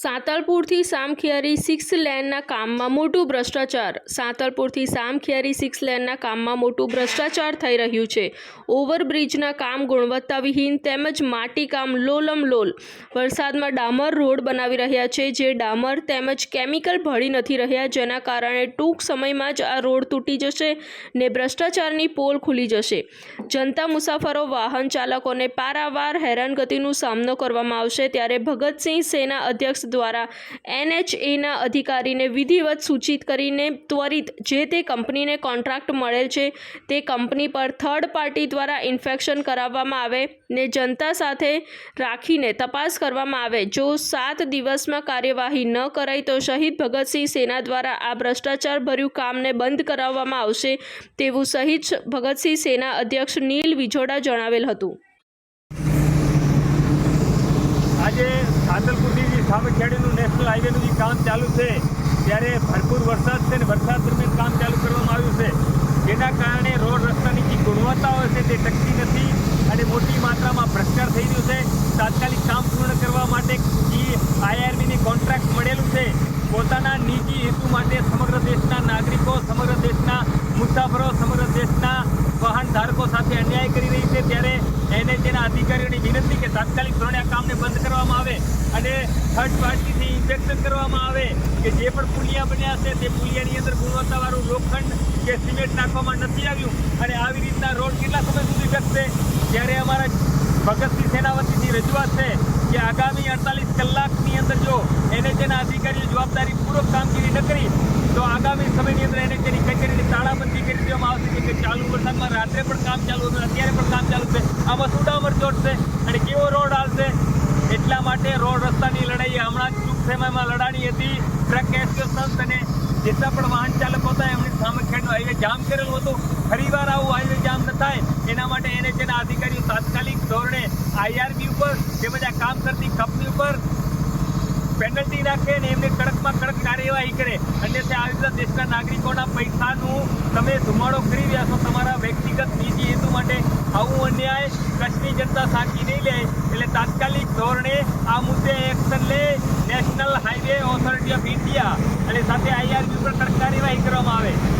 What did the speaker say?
સાંતલપુરથી Samakhiyari six લેનના કામમાં મોટું ભ્રષ્ટાચાર. સાંતલપુરથી સામખિયારી સિક્સ લેનના કામમાં મોટું ભ્રષ્ટાચાર થઈ રહ્યું છે. ઓવરબ્રિજના કામ ગુણવત્તાવિહીન તેમજ માટીકામ લોલમ લોલ. વરસાદમાં ડામર રોડ બનાવી રહ્યા છે જે ડામર તેમજ કેમિકલ ભળી નથી રહ્યા જેના કારણે ટૂંક સમયમાં જ આ રોડ તૂટી જશે ને ભ્રષ્ટાચારની પોલ ખુલી જશે. જનતા મુસાફરો, વાહન ચાલકોને પારાવાર હેરાનગતિનો સામનો કરવામાં આવશે ત્યારે ભગતસિંહ સેના અધ્યક્ષ દ્વારા એનએચએના અધિકારીને વિધિવત સૂચિત કરીને ત્વરિત જે તે કંપનીને કોન્ટ્રાક્ટ મળેલ છે, તે કંપની પર થર્ડ પાર્ટી દ્વારા ઇન્ફેક્શન કરાવવામાં આવે ને જનતા સાથે રાખીને તપાસ કરવામાં આવે. જો સાત દિવસમાં કાર્યવાહી ન કરાય તો શહીદ ભગતસિંહ સેના દ્વારા આ ભ્રષ્ટાચાર ભર્યું કામને બંધ કરાવવામાં આવશે તેવું શહીદ ભગતસિંહ સેના અધ્યક્ષ નીલ વિજોડા જણાવેલ હતું. આજે સાંતલપુરની જે નેશનલ હાઈવેનું જે કામ ચાલુ છે, ત્યારે ભરપૂર વરસાદ છે ને વરસાદ દરમિયાન કામ ચાલુ કરવામાં આવ્યું છે. જેના કારણે રોડ રસ્તાની જે ગુણવત્તા હોય છે તે ટકતી નથી અને મોટી માત્રામાં ભ્રષ્ટાચાર થઈ રહ્યું છે. તાત્કાલિક કામ પૂર્ણ કરવા માટે જે આઈઆરબીની કોન્ટ્રાક્ટ મળેલું છે, પોતાના નીતિ હેતુ માટે સમગ્ર દેશના નાગરિકો, સમગ્ર દેશના મુસાફરો, સમગ્ર દેશના વાહન ધારકો સાથે અન્યાય કરી રહી છે ત્યારે તેના અધિકારીઓની વિનંતી કે તાત્કાલિક ધોરણે આ કામને બંધ કરવામાં આવે અને થર્ડ પાર્ટીથી ઇન્સ્પેક્શન કરવામાં આવે કે જે પણ પુલિયા બન્યા છે, તે પુલિયાની અંદર ગુણવત્તાવાળું લોખંડ કે સિમેન્ટ નાખવામાં નથી આવ્યું અને આવી રીતના રોડ કેટલા સમય સુધી ટકશે ત્યારે અમારા ભગતસિંહ સેનાવતીની રજૂઆત છે કે આગામી અડતાલીસ કલાકની અંદર જો એને તેના અધિકારીઓ જવાબદારીપૂર્વક કામગીરી ન કરી, તો આગામી સમયની અંદર એને તેની કચેરીની તાળાબંધી કે ચાલુ વરસાદમાં રાત્રે પણ કામ ચાલુ હતું, અત્યારે પણ કામ ચાલુ છે. આમાં શું ડામર ચોટશે અને કેવો રોડ આવશે એટલા માટે રોડ રસ્તાની લડાઈ હમણાં ટૂંક સમયમાં લડાણી હતી. ટ્રક એસોસિએશન અને જેટલા પણ વાહન ચાલકો હતા, એમની સામે ખેડનો હાઈવે જામ કરેલું હતું. ફરીવાર આવું હાઈવે જામ ન થાય. એના માટે એને તેના અધિકારીઓ તાત્કાલિક ધોરણે આઈઆરબી ઉપર તેમજ આ કામ કરતી કંપની ઉપર પેનલ્ટી રાખે ને એમને કડકમાં કડક કાર્યવાહી કરે. અન્યથા આવી રીતે દેશના નાગરિકોના પૈસાનું તમે ધુમાડો કરી રહ્યા છો, તમારા વ્યક્તિગત નીતિ હેતુ માટે આવું અન્યાય કચ્છની જનતા સાચી નહીં લે. એટલે તાત્કાલિક ધોરણે આ મુદ્દે એક્શન લે National Highway Authority of India અને સાથે આઈઆરબી પર કડક કાર્યવાહી કરવામાં આવે.